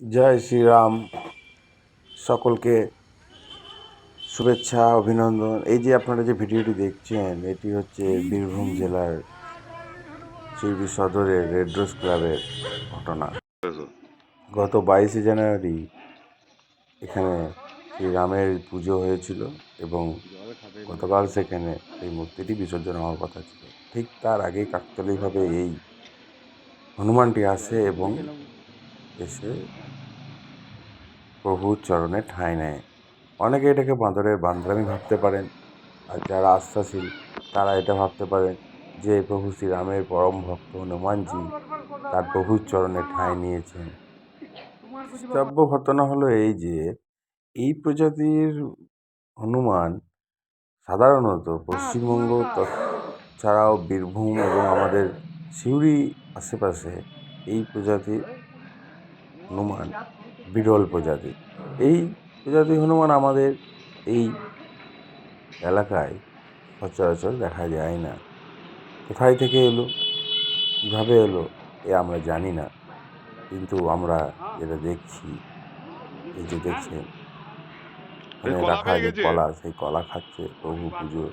জয় শ্রীরাম। সকলকে শুভেচ্ছা, অভিনন্দন। এই যে আপনারা যে ভিডিওটি দেখছেন, এটি হচ্ছে বীরভূম জেলার শিল্পী সদরের রেড ক্লাবের ঘটনা। গত বাইশে জানুয়ারি এখানে শ্রীরামের পুজো হয়েছিল এবং গতকাল সেখানে এই মূর্তিটি বিসর্জন হওয়ার কথা ছিল। ঠিক তার আগেই কাকতালীয়ভাবে এই হনুমানটি আসে এবং এসে প্রভুর চরণে ঠাঁই নেয়। অনেকে এটাকে বাঁদরের বান্দরামি ভাবতে পারেন, আর যারা আস্থাশীল, তারা এটা ভাবতে পারেন যে প্রভু শ্রীরামের পরম ভক্ত হনুমানজি তার প্রভুর চরণে ঠাঁই নিয়েছেন। শ্রাব্য ঘটনা হলো এই যে, এই প্রজাতির হনুমান সাধারণত পশ্চিমবঙ্গ ছাড়াও বীরভূম এবং আমাদের সিউড়ি আশেপাশে এই প্রজাতির হনুমান বিরল প্রজাতি। এই প্রজাতি হনুমান আমাদের এই এলাকায় সচরাচর দেখা যায় না। কোথায় থেকে এলো? কীভাবে এলো? এ আমরা জানি না। কিন্তু আমরা যেটা দেখছি এই যে দেখছেন রাখা যে কলা সেই কলা খাচ্ছে প্রভু পুজো